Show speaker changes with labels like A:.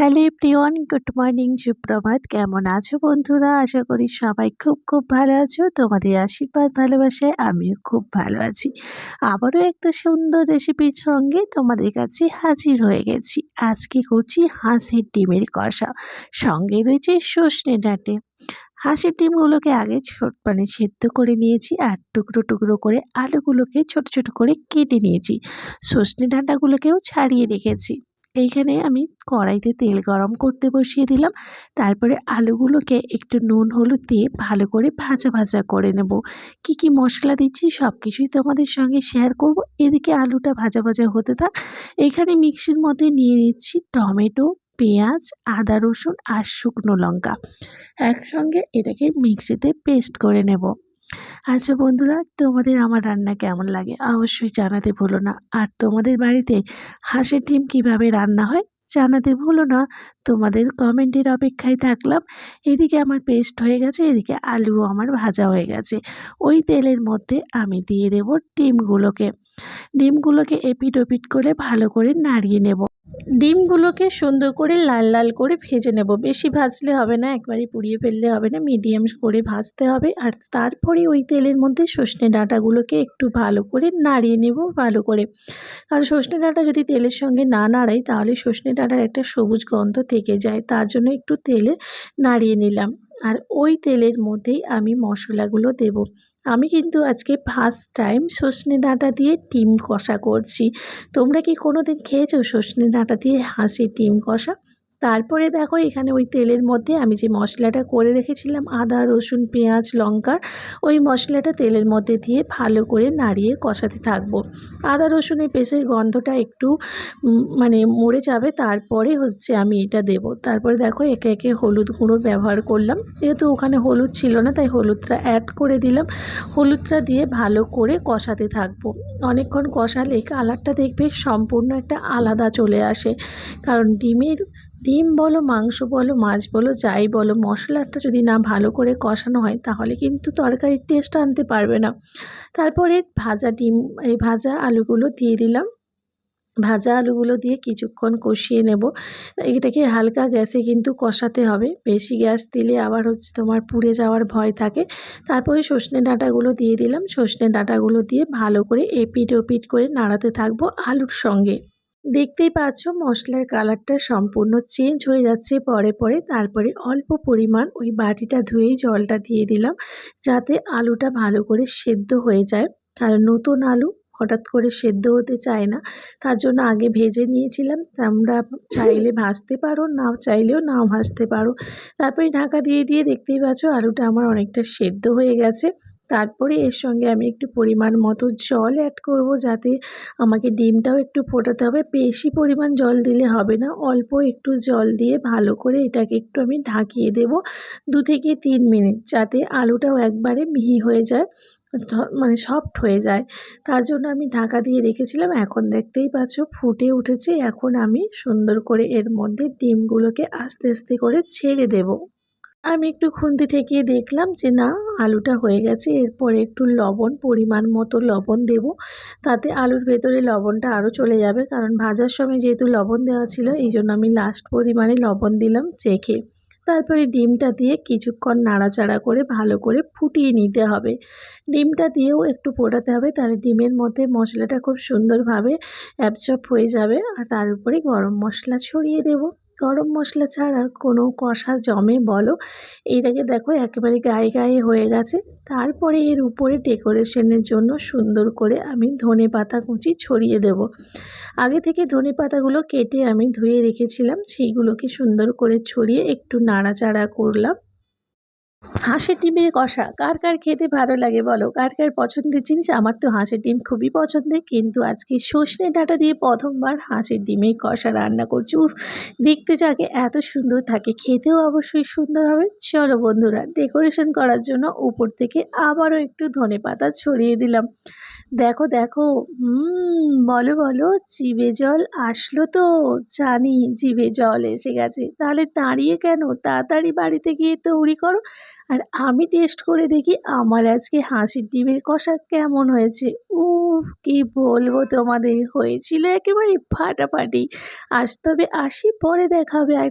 A: Hello প্রিয়ন good morning, সুপ্রভাত। কেমন আছো বন্ধুরা? আশা করি সবাই খুব খুব ভালো আছো। তোমাদের আশীর্বাদ, ভালোবাসায় আমিও খুব ভালো আছি। আবারও একটা সুন্দর রেসিপির সঙ্গে তোমাদের কাছে হাজির হয়ে গেছি। আজকে করছি হাঁসের ডিমের কষা। সঙ্গে রয়েছে সর্ষে ডাঁটে। হাঁসের ডিমগুলোকে আগে ছোট মানে সেদ্ধ করে নিয়েছি আর টুকরো টুকরো করে আলুগুলোকে ছোট ছোট করে কেটে নিয়েছি। সর্ষে ডাঁটাগুলোকেও ছাড়িয়ে রেখেছি। এইখানে আমি কড়াইতে তেল গরম করতে বসিয়ে দিলাম। তারপরে আলুগুলোকে একটু নুন, হলুদ দিয়ে ভালো করে ভাজা ভাজা করে নেব। কি কি মশলা দিচ্ছি সব কিছুই তোমাদের সঙ্গে শেয়ার করব। এদিকে আলুটা ভাজা ভাজা হতে থাক। এখানে মিক্সির মধ্যে নিয়ে নিচ্ছি টমেটো, পেঁয়াজ, আদা, রসুন আর শুকনো লঙ্কা। একসঙ্গে এটাকে মিক্সিতে পেস্ট করে নেব। আচ্ছা বন্ধুরা, তোমাদের আমার রান্না কেমন লাগে অবশ্যই জানাতে ভুলো না। আর তোমাদের বাড়িতে হাঁসের ডিম কীভাবে রান্না হয় জানাতে ভুলো না। তোমাদের কমেন্টের অপেক্ষায় থাকলাম। এদিকে আমার পেস্ট হয়ে গেছে, এদিকে আলুও আমার ভাজা হয়ে গেছে। ওই তেলের মধ্যে আমি দিয়ে দেব ডিমগুলোকে। ডিমগুলোকে এপিট ওপিট করে ভালো করে নাড়িয়ে নেব। ডিমগুলোকে সুন্দর করে লাল লাল করে ভেজে নেব। বেশি ভাজলে হবে না একবারে পুড়িয়ে ফেললে হবে না, মিডিয়াম করে ভাজতে হবে। আর তারপরে ওই তেলের মধ্যে সর্ষে ডাঁটাগুলোকে একটু ভালো করে নাড়িয়ে নেব, ভালো করে। কারণ সর্ষে ডাঁটা যদি তেলের সঙ্গে না নাড়াই, তাহলে সর্ষে ডাঁটার একটা সবুজ গন্ধ থেকে যায়। তার জন্য একটু তেলে নাড়িয়ে নিলাম। আর ওই তেলের মধ্যেই আমি মশলাগুলো দেব। আমি কিন্তু আজকে ফার্স্ট টাইম সজনে ডাঁটা দিয়ে ডিম কষা করছি। তোমরা কি কোনো দিন খেয়েছো সজনে ডাঁটা দিয়ে হাঁসের ডিম কষা? তারপরে দেখো এখানে ওই তেলের মধ্যে আমি যে মশলাটা করে রেখেছিলাম, আদা, রসুন, পেঁয়াজ লঙ্কার ওই মশলাটা তেলের মধ্যে দিয়ে ভালো করে নাড়িয়ে কষাতে থাকব। আদা, রসুনের পেস্টের গন্ধটা একটু মানে মরে যাবে, তারপরে হচ্ছে আমি এটা দেব। তারপরে দেখো একে একে হলুদ গুঁড়ো ব্যবহার করলাম। যেহেতু ওখানে হলুদ ছিল না, তাই হলুদটা অ্যাড করে দিলাম। হলুদটা দিয়ে ভালো করে কষাতে থাকব। অনেকক্ষণ কষালে কালারটা দেখবে সম্পূর্ণ একটা আলাদা চলে আসে। কারণ ডিমের ডিম বলো, মাংস বলো, মাছ বলো, যাই বলো, মশলাটা যদি না ভালো করে কষানো হয়, তাহলে কিন্তু তরকারির টেস্ট আনতে পারবে না। তারপরে ভাজা ডিম, এই ভাজা আলুগুলো দিয়ে দিলাম। ভাজা আলুগুলো দিয়ে কিছুক্ষণ কষিয়ে নেব। এটাকে হালকা গ্যাসে কিন্তু কষাতে হবে। বেশি গ্যাস দিলে আবার হচ্ছে তোমার পুড়ে যাওয়ার ভয় থাকে। তারপরে সজনে ডাঁটাগুলো দিয়ে দিলাম। সজনে ডাঁটাগুলো দিয়ে ভালো করে এপিট ওপিট করে নাড়াতে থাকব আলুর সঙ্গে। দেখতেই পাচ্ছ মশলার কালারটা সম্পূর্ণ চেঞ্জ হয়ে যাচ্ছে পরে পরে। তারপরে অল্প পরিমাণ ওই বাটিটা ধুয়েই জলটা দিয়ে দিলাম যাতে আলুটা ভালো করে সেদ্ধ হয়ে যায়। কারণ নতুন আলু হঠাৎ করে সেদ্ধ হতে চায় না, তার জন্য আগে ভেজে নিয়েছিলাম। তোমরা চাইলে ভাজতে পারো, নাও চাইলেও নাও ভাজতে পারো। তারপরে ঢাকা দিয়ে দিয়ে দেখতেই পাচ্ছ আলুটা আমার অনেকটা সেদ্ধ হয়ে গেছে। তারপরে এর সঙ্গে আমি একটু পরিমাণ মতো জল অ্যাড করব যাতে আমাকে ডিমটাও একটু ফোটাতে হবে। বেশি পরিমাণ জল দিলে হবে না, অল্প একটু জল দিয়ে ভালো করে এটাকে একটু আমি ঢাকিয়ে দেব দু থেকে তিন মিনিট যাতে আলুটাও একবারে মিহি হয়ে যায় মানে সফট হয়ে যায়। তার জন্য আমি ঢাকা দিয়ে রেখেছিলাম, এখন দেখতেই পাচ্ছ ফুটে উঠেছে। এখন আমি সুন্দর করে এর মধ্যে ডিমগুলোকে আস্তে আস্তে করে ছেড়ে দেব। আমি একটু খুন্তি ঠেকিয়ে দেখলাম যে, না, আলুটা হয়ে গেছে। এরপরে একটু লবণ, পরিমাণ মতো লবণ দেব। তাতে আলুর ভেতরে লবণটা আরও চলে যাবে। কারণ ভাজার সময় যেহেতু লবণ দেওয়া ছিল এই জন্য আমি লাস্ট পরিমাণে লবণ দিলাম চেখে। তারপরে ডিমটা দিয়ে কিছুক্ষণ নাড়াচাড়া করে ভালো করে ফুটিয়ে নিতে হবে। ডিমটা দিয়েও একটু ফোটাতে হবে, তাহলে ডিমের মধ্যে মশলাটা খুব সুন্দরভাবে অ্যাবজর্ব হয়ে যাবে। আর তার উপরে গরম মশলা ছড়িয়ে দেবো। গরম মশলা ছাড়া কোনো কষা জমে বলো। এইটাকে দেখো, একেবারে গায়ে গায়ে হয়ে গেছে। তারপরে এর উপরে ডেকোরেশনের জন্য সুন্দর করে আমি ধনে পাতা কুচি ছড়িয়ে দেব। আগে থেকে ধনে পাতাগুলো কেটে আমি ধুয়ে রেখেছিলাম, সেইগুলোকে সুন্দর করে ছড়িয়ে একটু নাড়াচাড়া করলাম। হাঁসের ডিমের কষা। কার কার খেতে ভালো লাগে বলো? কার কার পছন্দের জিনিস? আমার তো হাঁসের ডিম খুবই পছন্দের। কিন্তু আজকে সর্ষে ডাঁটা দিয়ে প্রথমবার হাঁসের ডিমের কষা রান্না করছি। উফ, দেখতে যাকে এত সুন্দর থাকে। খেতেও অবশ্যই সুন্দর হবে। চলো বন্ধুরা ডেকোরেশন করার জন্য উপর থেকে আবারও একটু ধনে পাতা ছড়িয়ে দিলাম। দেখো দেখো। হুম, বলো বলো, জিভে জল আসলো তো? জানি জিভে জল এসে গেছে। তাহলে দাঁড়িয়ে কেন? তাড়াতাড়ি বাড়িতে গিয়ে তৈরি করো। আর আমি টেস্ট করে দেখি আমার আজকে হাঁসের ডিমের কষা কেমন হয়েছে। উফ, কি বলব তোমাদের? হয়েছিল একেবারে ফাটাফাটি। আজ তবে আসি, পরে দেখাবে আর